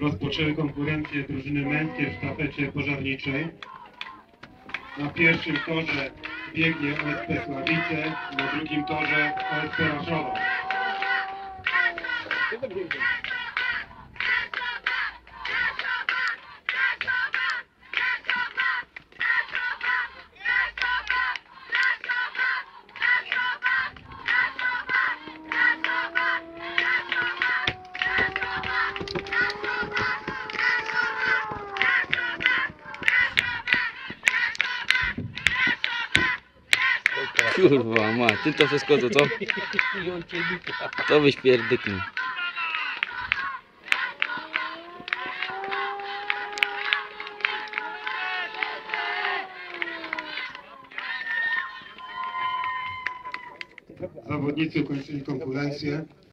rozpoczęły konkurencję drużyny męskie w sztafecie pożarniczej. Na pierwszym torze biegnie OSP Sławice, na drugim torze OSP Raszowa. Kurwa, ma, ty to wszystko to co? To byś pierdyknął. Zawodnicy ukończyli konkurencję.